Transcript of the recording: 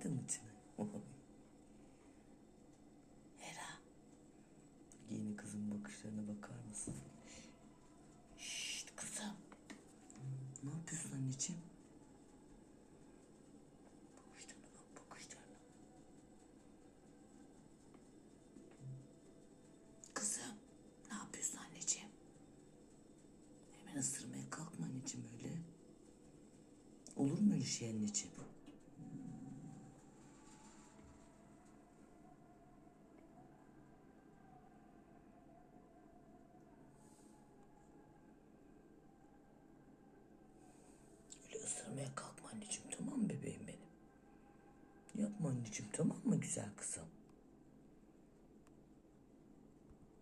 Girdim içine. Hera. Yeni kızın bakışlarına bakar mısın? Şşt kızım. Hmm, ne yapıyorsun anneciğim? Bakışlarına bakışlarına. Kızım ne yapıyorsun anneciğim? Hemen ısırmaya kalkma anneciğim öyle. Olur mu öyle şey anneciğim? Isırmaya kalkma anneciğim tamam mı bebeğim benim? Yapma anneciğim tamam mı güzel kızım?